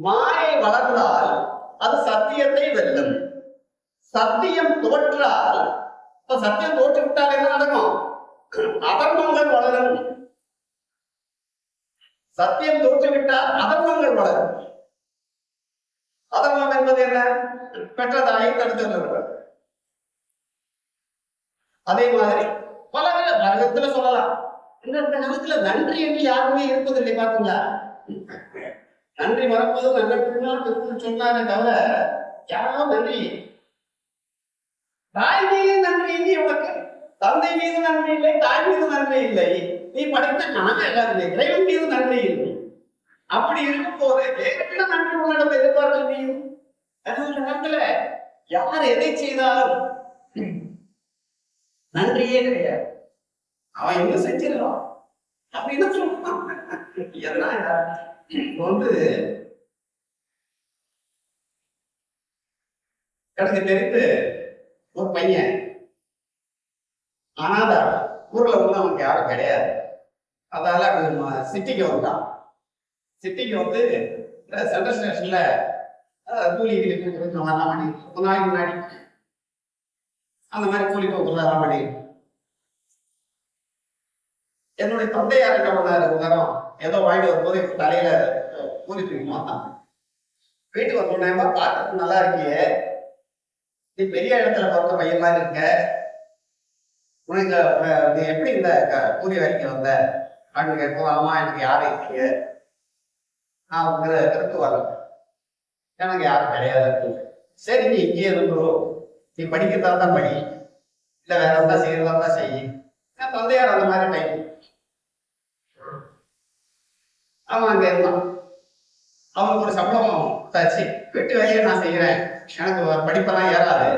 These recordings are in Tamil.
மாயை வளர்ந்தால் அது சத்தியத்தை வெல்லும். சத்தியம் தோற்றால் இப்ப சத்தியம் தோற்று விட்டால் என்ன நடக்கும்? அதர்மங்கள் வளரும். சத்தியம் தோற்றுவிட்டால் அதர்மங்கள் வளரும். அதர்மம் என்பது என்ன? பெற்றதாய் தடுத்து அதே மாதிரி பல வித- விதத்துல சொல்லலாம். இந்த இந்த காலத்துல நன்றி என்று யாருமே இருப்பதில்லை பாத்தீங்களா நன்றி வரும்போது நல்ல பின்னால் பெற்று சொன்னாங்க தவிர யாரும் நன்றி? தாய் மீது நன்றி இல்லை உனக்கு. தந்தை மீது நன்றி இல்லை தாய் மீது நன்றி இல்லை. நீ படித்த கணக்கு இல்லை இறைவன் மீது நன்றி இல்லை. அப்படி இருக்கும் போது வேற என்ன நன்றி உங்களிடம் எதிர்பார்க்க முடியும் அதனால நேரத்துல யார் எதை செய்தாலும் நன்றியே கிடையாது. அவன் என்ன செஞ்சிடலாம் அப்படின்னு சொல்லுவான் எதனால? இப்போ வந்து எனக்கு தெரிந்து ஒரு பையன் அனாதை ஊர்ல வந்து அவனுக்கு யாரும் கிடையாது. அதால அவன் சிட்டிக்கு வந்தான் சிட்டிக்கு வந்து சென்ட்ரல் ஸ்டேஷன்ல கூலி வீடு கொடுக்குறது வரலாம் பண்ணி கொஞ்ச நாளைக்கு முன்னாடி. அந்த மாதிரி கூலி கொடுக்குறதெல்லாம் பண்ணி என்னுடைய தந்தையார் என்ன பண்ணாரு ஒரு நேரம் ஏதோ வாங்கிட்டு வரும்போது என் தலையில அஹ், தூக்கி மாட்டாங்க வீட்டுக்கு வந்தோடனே பார்க்கறதுக்கு நல்லா இருக்கியே. நீ பெரிய இடத்துல பிறந்த பையன் மாதிரி இருக்க. உனக்கு நீ எப்படி இந்த க- கூலி வேலைக்கு வந்த? அப்படின்னு கேட்கும். ஆமா எனக்கு யாரும் இருக்கீங்க நான் உங்களை கருத்து வரேன் எனக்கு யாரும் கிடையாது. சரி நீ இங்கேயே இருந்துரும் நீ படிக்கிறதா தான் படி. இல்லை வேற எதா செய்யறதா தான் செய். என் தந்தையார் அந்த மாதிரி டைம் அவன் அங்க இருந்தான் அவனுக்கு ஒரு சம்பளம் தச்சு வீட்டு வேலையை நான் செய்யறேன். எனக்கு படிப்பெல்லாம் ஏறாது.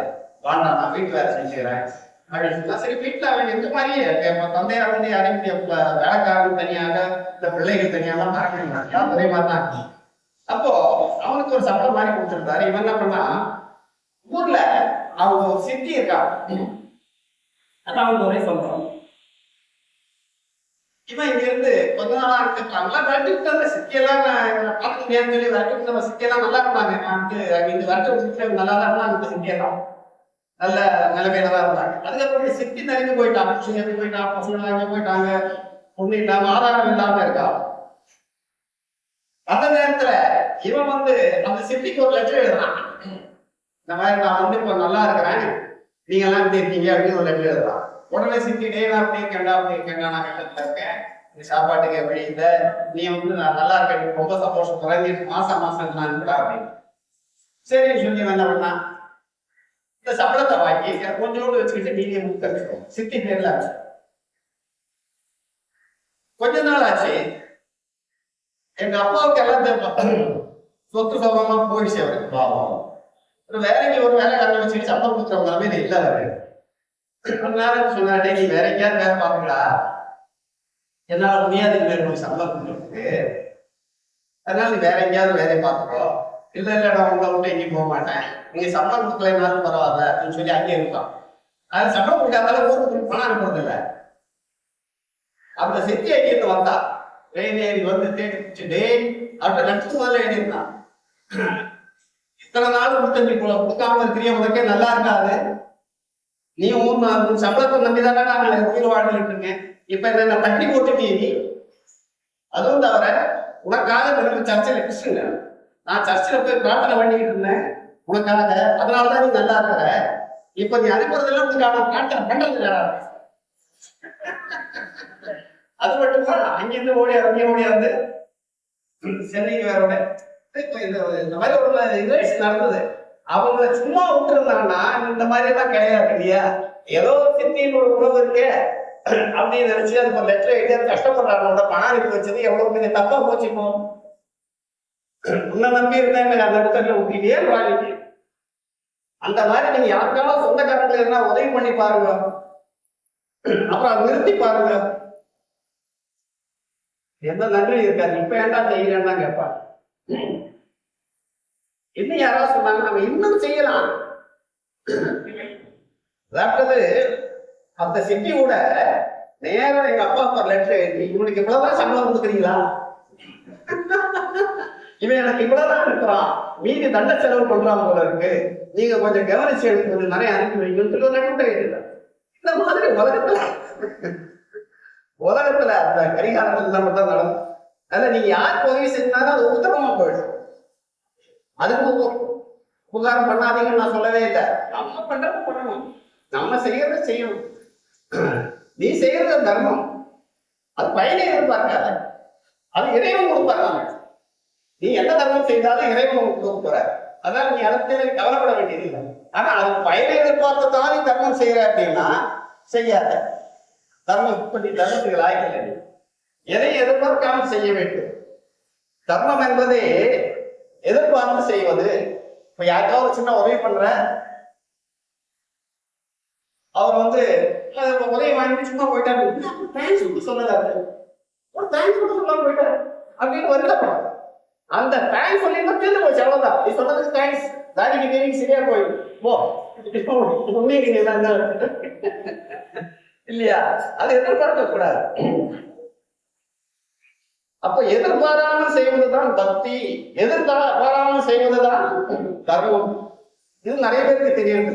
வேண்டாம் நான் வீட்டு வேலை செஞ்சுக்கிறேன் அப்படின்னு சரி வீட்டுல அவன் எந்த மாதிரி என் தந்தையார் வந்து யாரையும் வேலைக்காரன் தனியாக இந்த பிள்ளைகள் தனியாலாம் பார்க்க ஒரே மாதிரி தான் இருக்கும். அப்போ அவனுக்கு ஒரு சம்பளம் மாதிரி கொடுத்துருந்தாரு. இவன் என்ன பண்ணா ஊர்ல அவங்க சித்தி இருக்கான். இருக்கா அதான் அவனுக்கு ஒரே சம்பளம் இவன் இங்க இருந்து கொஞ்ச நாளா நல்லா விரட்டி சித்தியெல்லாம் பார்த்துட்டு சொல்லி வரட்டு நம்ம சித்தியெல்லாம் எல்லாம் நல்லா இருந்தாங்க. நான் இந்த வரட்டு சித்தியம் நல்லா தான் இருந்தாங்க இந்த நல்ல நிலைமையில தான் இருந்தாங்க. அதுக்கப்புறம் சித்தி சிட்டி நிறைந்து போயிட்டாங்க சுயத்து போயிட்டாங்க பசங்க அங்க போயிட்டாங்க. பொண்ணு இல்லாம ஆதாரம் இல்லாம இருக்கா? அந்த நேரத்துல இவன் வந்து அந்த சிட்டிக்கு ஒரு லெட்டர் எழுதுறான். இந்த மாதிரி நான் வந்து இப்போ நல்லா இருக்கிறேன். நீங்க எல்லாம் எப்படி இருக்கீங்க அப்படின்னு ஒரு லெட்டர் எழுதுறான். உடனே சித்தி டே நான் அப்படி இருக்கேன்டா அப்படி இருக்கேன்டா நான் கட்டத்துல இருக்கேன். நீ சாப்பாட்டுக்கு எப்படி இல்லை நீ வந்து நான் நல்லா இருக்கேன். ரொம்ப சந்தோஷப்படுறேன் நீ மாசம் மாசம் நான் கூட அப்படின்னு சரி சொல்லி என்ன பண்ணான் இந்த சம்பளத்தை வாங்கி கொஞ்சோண்டு வச்சுக்கிட்டு மீதியை முக்கிட்டு சிட்டி பேர்ல கொஞ்ச நாள் ஆச்சு. எங்க அப்பாவுக்கு எல்லாம் சொத்து சோகமா போயிடுச்சு அவருக்கு பாவம். ஒரு வேலைக்கு ஒரு வேலை ஆரம்பிச்சு சம்பளம் கொடுக்குறவங்க நிலைமையில இல்ல அவரு. கொஞ்ச நேரம் சொன்னாரு நீ வேற எங்கேயாவது வேலை பாருங்களா என்னால முடியாது இனிமேல் உனக்கு சம்பளம் கொடுக்குறதுக்கு. அதனால நீ வேற எங்கேயாவது வேலையை பார்த்துக்கோ. இல்ல இல்ல நான் உங்களை விட்டு எங்கேயும் போக மாட்டேன். நீங்க சம்பளம் கொடுக்கலனாலும் பரவாயில்ல அப்படின்னு சொல்லி அங்கே இருப்பான். அது சம்பளம் கொடுக்காதால ஊருக்கு பணம் அனுப்புறது இல்லை. அந்த சித்தி அங்கிருந்து வந்தா. ரெயின் ஏறி வந்து தேடி டேய் அவர்கிட்ட லட்சம் முதல்ல எழுதியிருந்தான். இத்தனை நாள் கொடுத்தஞ்சி கொடுக்காம இருக்கிறிய உனக்கே நல்லா இருக்காது. நீ ஊர் சம்பளத்தை நம்பி தானே நான் உயிர் வாழ்ந்துட்டு இருக்கேன். இப்ப என்ன தட்டி போட்டுட்டீ அதுவும் தவிர உனக்காக எனக்கு சர்ச்சையில கிருஷ்ணன் நான் சர்ச்சில் போய் பிரார்த்தனை பண்ணிக்கிட்டு இருந்தேன். உனக்காக. அதனாலதான் நீ நல்லா இருக்கிற. இப்ப நீ அனுப்புறதெல்லாம் உனக்கான பிரார்த்தனை பண்றது இல்லடா. அது மட்டுமா? அங்கிருந்து ஓடி அங்கே ஓடியாந்து சென்னைக்கு வேற உடனே இப்ப இந்த இந்த மாதிரி ஒரு நிகழ்ச்சி நடந்தது. அவங்க சும்மா விட்டுருந்தாங்கன்னா இந்த மாதிரி எல்லாம் கிடையாது இல்லையா? ஏதோ சித்தின்னு ஒரு உறவு இருக்கு. அப்படின்னு நினைச்சு அது இப்போ லெட்டர் எழுதி அது கஷ்டப்படுறாங்க. பணம் அனுப்பி வச்சது எவ்வளவு பெரிய தப்பா போச்சு உன்னை நம்பி இருந்தேன் அந்த இடத்துல விட்டீங்க வாழ்க்கை அந்த மாதிரி நீங்க யாருக்காவது சொந்தக்காரங்க இருந்தா உதவி பண்ணி பாருங்க. அப்புறம் நிறுத்தி பாருங்க. எந்த நன்றி இருக்காது இப்ப ஏன்டா செய்யலன்னா கேட்பாங்க இன்னும் யாராவது சொன்னாங்க நம்ம இன்னும் செய்யலாம். அதாவது அந்த சிட்டியோட நேரம் எங்க அப்பா அப்பா லெட்டர் எழுதி இவனுக்கு இவ்வளவுதான் சம்பளம் கொடுக்குறீங்களா? இவன் எனக்கு இவ்வளவுதான் இருக்கிறான் மீதி தண்ட செலவு பண்றான் போல இருக்கு. நீங்க கொஞ்சம் கவனிச்சு எடுத்து நிறைய அனுப்பி வைங்கன்னு சொல்லி ஒரு இந்த மாதிரி உலகத்துல உலகத்துல அந்த கரிகாலத்தில் நம்ம தான் நடக்கும். அதுல நீங்க யாருக்கு உதவி செஞ்சாலும் அது உத்தரமா போயிடும். அதுக்கு உபகாரம் பண்ணாதீங்கன்னு நான் சொல்லவே இல்லை. நம்ம பண்றது பண்ணணும். நம்ம செய்யறத செய்யணும். நீ செய்யறது தர்மம். அது பயனை எதிர்பார்க்காத அது இறைவன் கொடுப்பாங்க. நீ எந்த தர்மம் செய்தாலும் இறைவன் உனக்கு கொடுக்க அதான் நீ அதை கவலைப்பட வேண்டியது இல்லை. ஆனா அது பயனை எதிர்பார்த்ததான் நீ தர்மம் செய்யற அப்படின்னா செய்யாத. தர்மம் இப்படி தர்மத்துக்கு லாய்க்கல எதை எதிர்பார்க்காமல் செய்ய வேண்டும். தர்மம் என்பது எதிர்பார்த்து செய்வது. இப்ப யாருக்காவது சின்ன உதவி பண்ற அவர் வந்து அஹ், உதவி வாங்கி சும்மா போயிட்டாரு தேங்க்ஸ் சொல்லல ஒரு தேங்க்ஸ் கூட சொல்லாம போயிட்டாரு அப்படின்னு வருத்தப்படும் அந்த தேங்க்ஸ் சொல்லியிருந்தா தீர்ந்து போச்சு அவ்வளவுதான். நீ சொன்னதுக்கு தேங்க்ஸ் தாடிக்கு நீங்க சரியா போயிடும் போ. இல்லையா? அது எதிர்பார்க்க கூடாது. அப்ப எதிர்பாராமல் செய்வதுதான் பக்தி. எதிர்பாராமல் செய்வதுதான் தர்மம். இது நிறைய பேருக்கு தெரியுது.